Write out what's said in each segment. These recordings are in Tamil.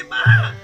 Lima!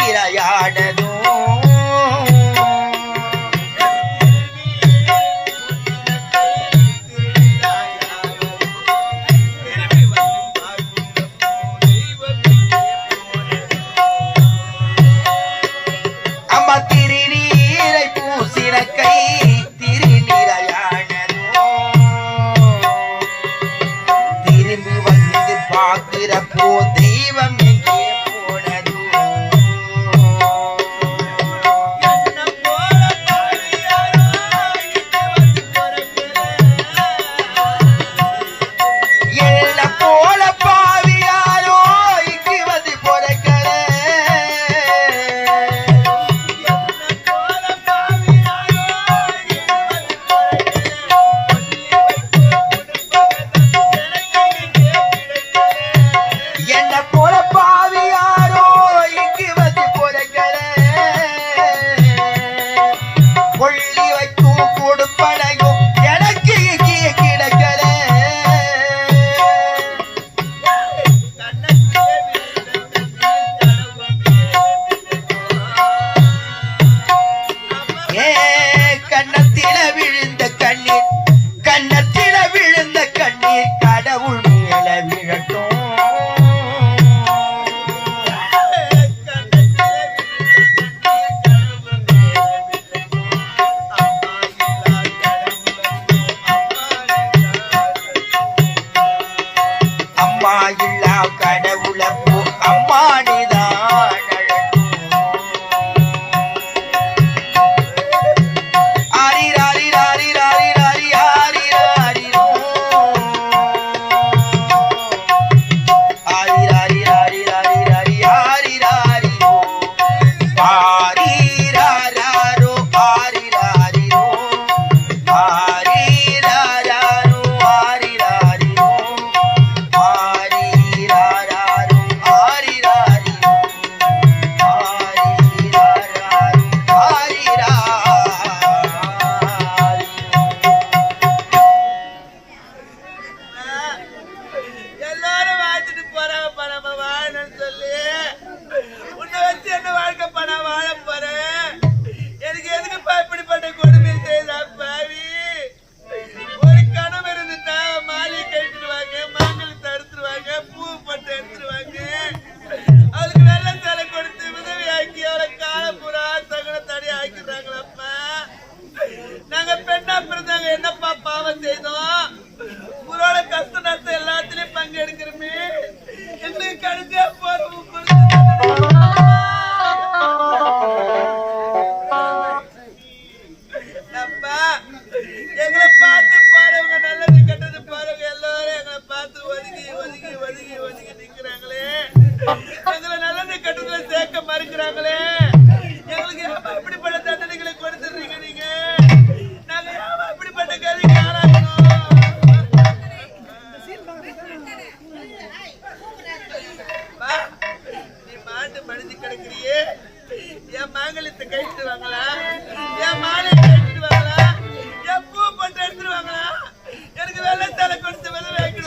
திருநீரையாடதும்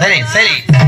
சரி சரி.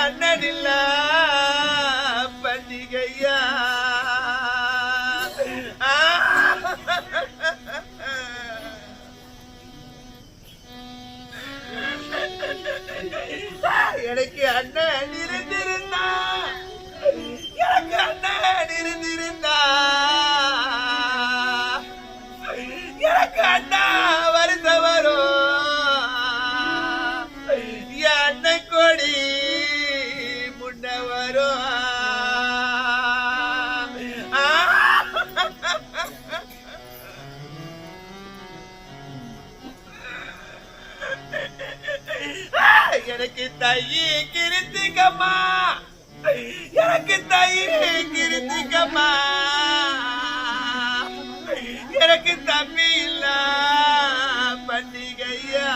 அண்ணனில்ல பண்டிகையா? எனக்கு அண்ணன் இருந்திருந்தா எனக்கு அண்ணன் இருந்திருந்தா. எனக்கு அண்ணா வருத வரும் அண்ணன் கொடி எனக்கு தையி கிருத்திகம்மா. எனக்கு தையி கிருத்திகம்மா. எனக்கு தம்பி இல்ல பண்டிகையா.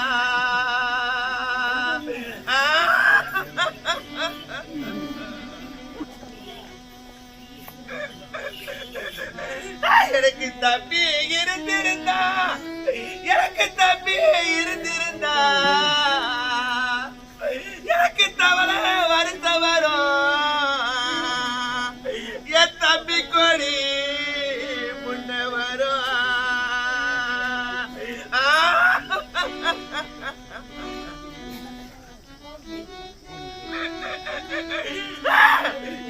எனக்கு தம்பி இருந்திருந்தா. எனக்கு தம்பி இருந்திருந்தா. எனக்கு தவளை வருத்த வரும் என் தம்பி கொடி முன்ன வரும்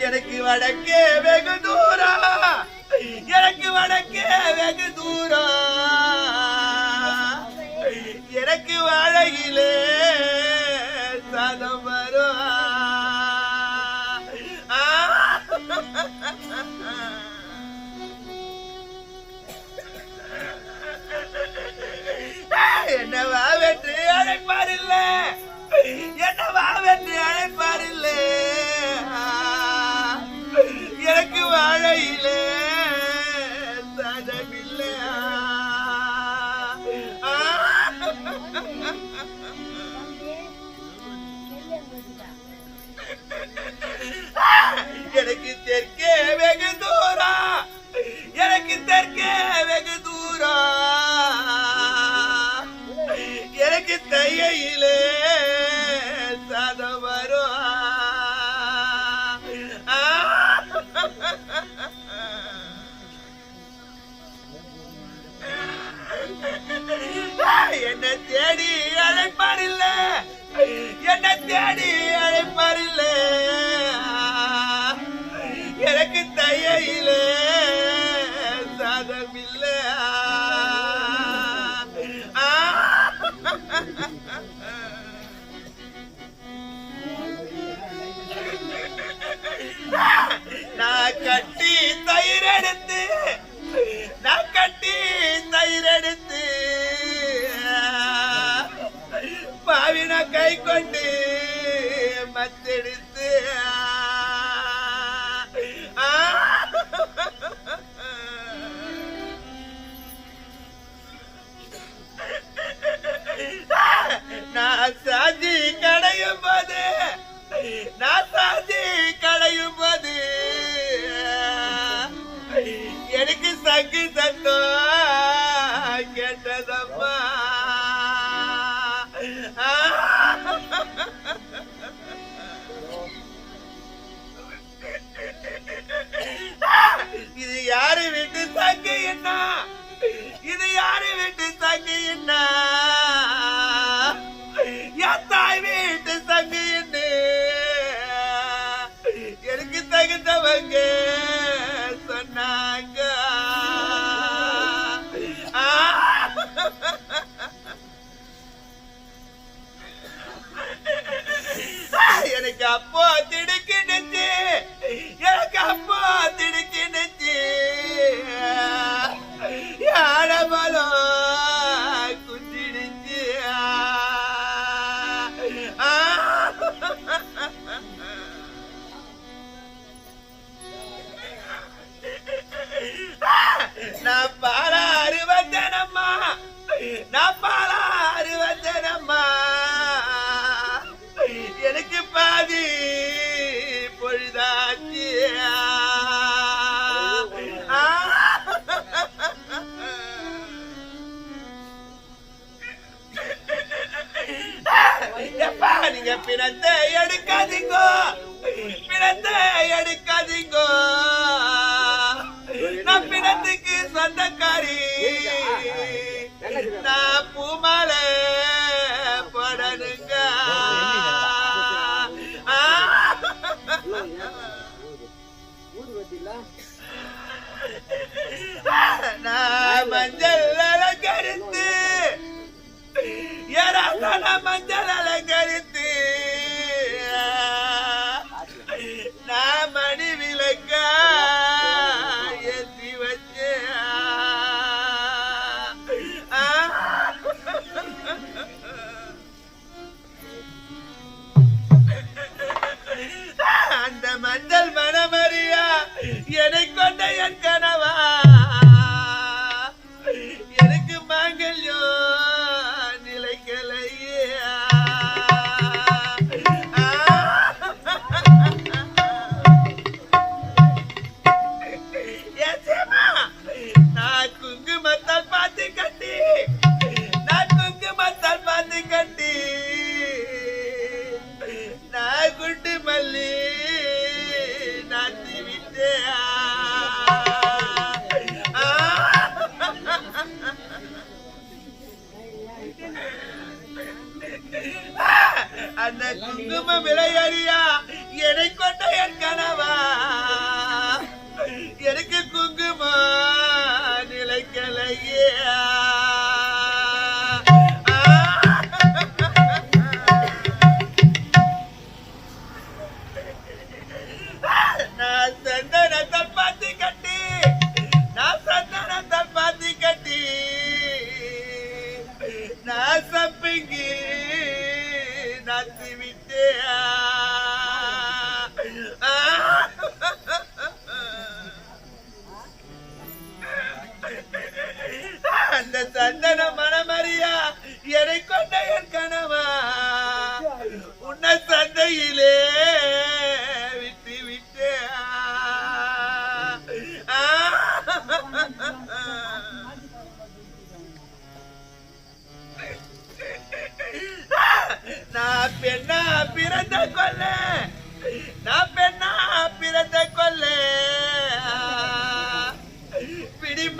எனக்கு வடக்கே வெகு தூரம் எனக்கு வடக்கே வெகு தூரம் எனக்கு வாழகிலே என்னவா வென்று அழைப்பாரில்ல. என்னவா வென்று அழைப்பாரில்ல. எனக்கு வாழையிலே சதமில்லை எனக்கு தெற்கே வெகு தையிலே சதம் வரும் தேடி அழைப்பாரில்ல. என்னை தேடி அழைப்பாரில்ல. எனக்கு தையிலே நான் கட்டி தயிர் எடுத்து நான் கட்டி தயிர் எடுத்து பாவின கை கொண்டு மத்தெடுத்து நான் சாதி கடையும் போது நான் சாதி கடையும் போது தக்கு சத்தம் கேட்டதம்மா. இது யாரு வீட்டு தங்கை என்ன? இது யாரு வீட்டு தங்கை என்ன? என் தாய் வீட்டு தங்கை என்ன? எனக்கு தகுந்தவங்க எனக்கு அப்போ திடுக்கிடுச்சு. எனக்கு அப்போ திடுக்கிடுச்சு. யாரமலோ குத்திடுச்சு. ஆ. நான் பாலா வந்தனம்மா. நான் பாலா வந்தனம்மா. எனக்கு பாதி பொழுதாச்சு. ஆ. எப்பா நீங்க பிணத்தை எடுக்காதீங்கோ. பிணத்தை எடுக்காதீங்கோ. நான் பிணத்துக்கு சொந்தக்காரி. நான் பூமாலை. நான் மஞ்சள் அலங்கரித்து ஏராசன மஞ்சள் அலங்கரித்து. நான் மணி விளக்க ஏற்றி வச்சேன் ஆ. அந்த மஞ்சள் மனமறியா Yeah.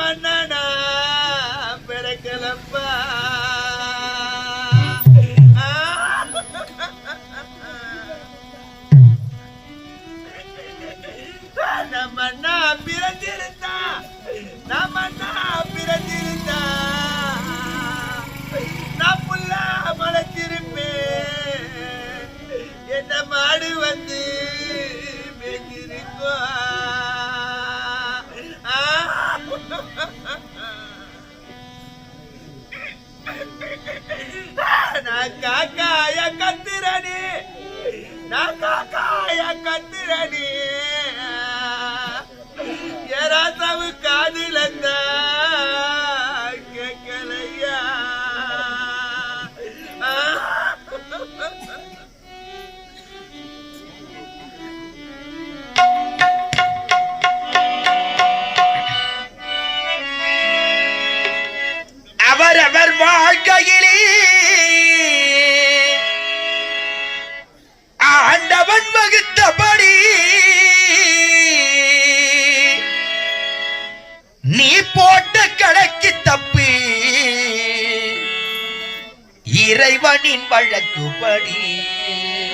மன்னனா பிறக்கலப்பா காக்காய கத்துறனே நான் காக்காய கத்துறனே எராசவு காதில் கேட்கலையா இறைவனின்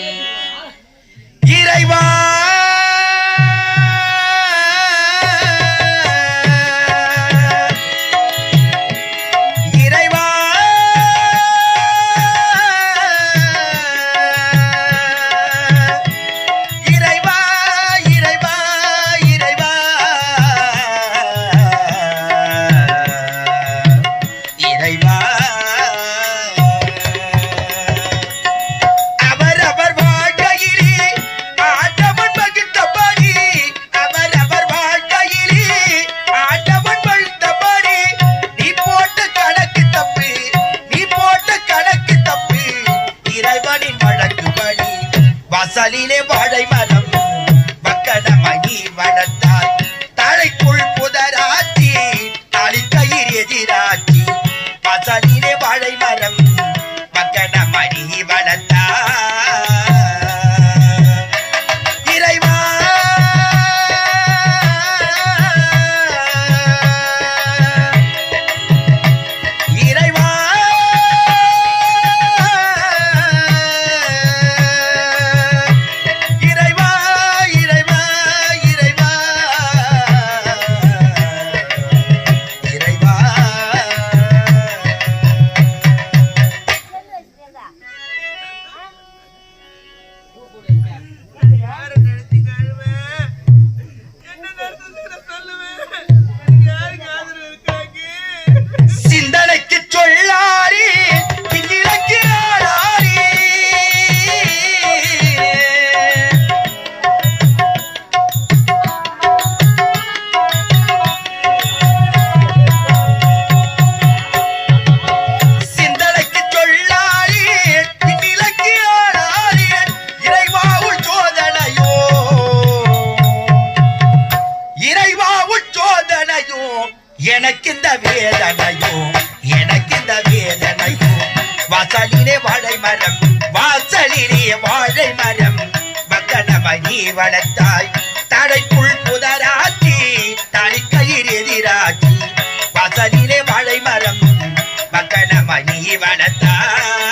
வாசலிலே வாழை மரம் வாசலிலே வாழை மரம். வந்தனமணி வளர்த்தாய் தடைக்குள் புதராட்சி தனி கயிறு எதிராட்சி வாசலிலே வாழை மரம் வந்தனமணி வளர்த்தாய்.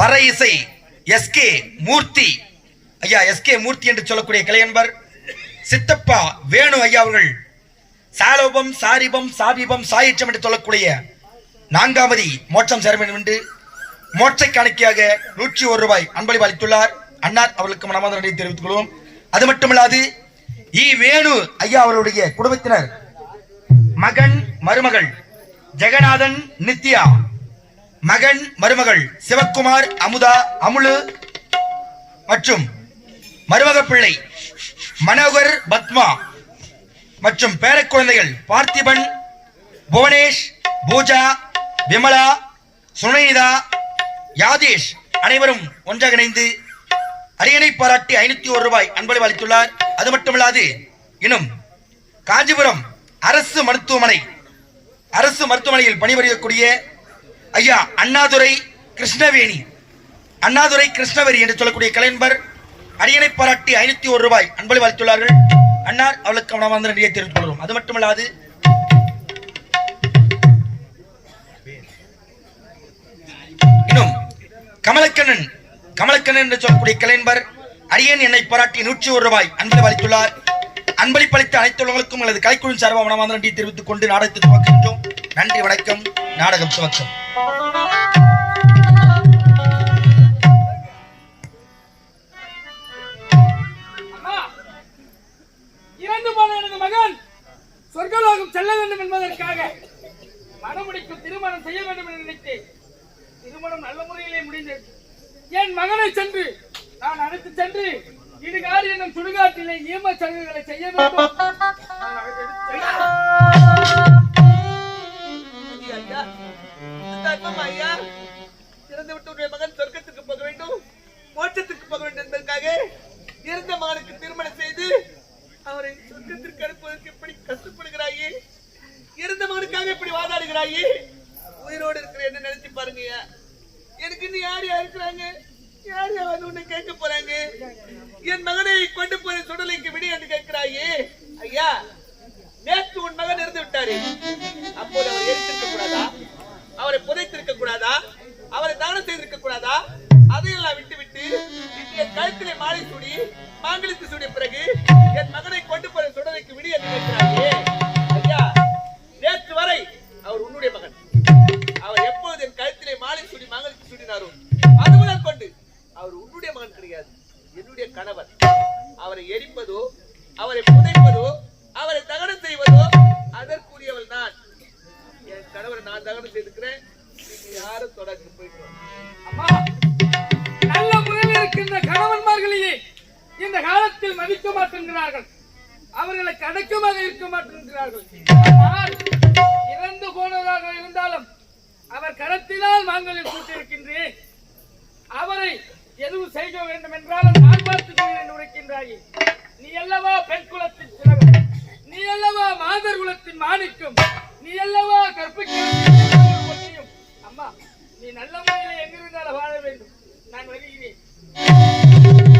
பற இசை எஸ்கே மூர்த்தி. ஐயா எஸ்கே மூர்த்தி என்று சொல்லக்கூடிய கலையன்பர் சித்தப்பா வேணு ஐயா அவர்கள் சாலோபம் சாரிபம் சாபிபம் சாயிச்சம் என்று சொல்லக்கூடிய நான்காமதி மோட்சம் சேர வேண்டும் என்று மோட்சை காணிக்கையாக நூற்றி ஒரு ரூபாய் அன்பளிப்பு அளித்துள்ளார். அன்னார் அவர்களுக்கு மனமார்ந்த நன்றியை தெரிவித்துக் கொள்வோம். அது மட்டுமல்லாது இ வேணு ஐயா அவருடைய குடும்பத்தினர் மகன் மருமகள் ஜெகநாதன் நித்யா மகன் மருமகள் சிவக்குமார் அமுதா அமுலு மற்றும் மருமக பிள்ளை மனோகர் பத்மா மற்றும் பேரக்குழந்தைகள் பார்த்திபன் புவனேஷ் பூஜா விமலா சுனீதா யாதேஷ் அனைவரும் ஒன்றாக இணைந்து அரியணை பாராட்டி ஐநூத்தி ஒரு ரூபாய் அன்பளவு அளித்துள்ளார். அது மட்டுமல்லாது இன்னும் காஞ்சிபுரம் அரசு மருத்துவமனை அரசு மருத்துவமனையில் பணிபுரியக்கூடிய ஐயா அண்ணாதுரை கிருஷ்ணவேணி. அண்ணாதுரை கிருஷ்ணவேணி என்று சொல்லக்கூடிய கலைஞர் அரியணை பாராட்டி ஐநூத்தி ஒரு ரூபாய் அன்பளி வாழ்த்துள்ளார்கள் அன்னார் அவளுக்கு மனமார்ந்த நன்றியை தெரிவித்துக் கொள்கிறோம். அது மட்டுமல்லாது இன்னும் கமலக்கண்ணன் கமலக்கண்ணன் என்று சொல்லக்கூடிய கலைஞர் அரியன் என்னை பாராட்டி நூற்றி ஒரு ரூபாய் அன்பளி அளித்துள்ளார். அன்பளிப்பளித்த அனைத்து உலகங்களுக்கும் அல்லது கலைக்குழு சார்பாக மனமார்ந்த நன்றியை தெரிவித்துக் கொண்டு நாடகத்தை துவக்கம் நன்றி வணக்கம். நாடகம் துவக்கம். இறந்து போன எனது மகன் சொர்க்கலோகம் செல்ல வேண்டும் என்பதற்காக மணமுடிக்கும் திருமணம் செய்ய வேண்டும் என்று நினைத்தேன். திருமணம் நல்ல முறையிலே முடிந்தது. என் மகனை சென்று நான் அழைத்து சென்று இடுகாடு என்னும் சுடுகாட்டிலே ஈம சடங்குகளை செய்ய வேண்டும். தர்மம் ஐயா. இறந்து விட்டு உன்னுடைய மகன் சொர்க்கத்துக்கு போக வேண்டும். மோட்சத்துக்கு போக வேண்டும் என்பதற்காக இறந்த மகனுக்கு திருமணம் செய்து அவரை சொர்க்கத்திற்கு அனுப்புவதற்கு எப்படி கஷ்டப்படுகிறாயே? இறந்த மகனுக்காக எப்படி வாதாடுகிறாயே? உயிரோடு இருக்கிற என்ன நினைச்சு பாருங்க எனக்கு இன்னும் யார் யார் இருக்கிறாங்க? யார் யார் வந்து உன்னை கேட்க போறாங்க? என் மகனை கொண்டு போய் சுடலைக்கு விடு என்று கேட்கிறாயே. ஐயா நேற்று உன் மகன் இருந்து விட்டாரு. அப்போது அவர் எரித்திருக்க கூடாதா அவரை புதைத்திருக்க கூடாதா? அவரை தானம் செய்திருக்க கூடாதா? அதையெல்லாம் விட்டுவிட்டு என் கழுத்திலே மாலை சூடி மாங்கலித்து சூடிய பிறகு என் மகனை கொண்டு போற சுடலைக்கு விடு என்று கேட்கிறாயே.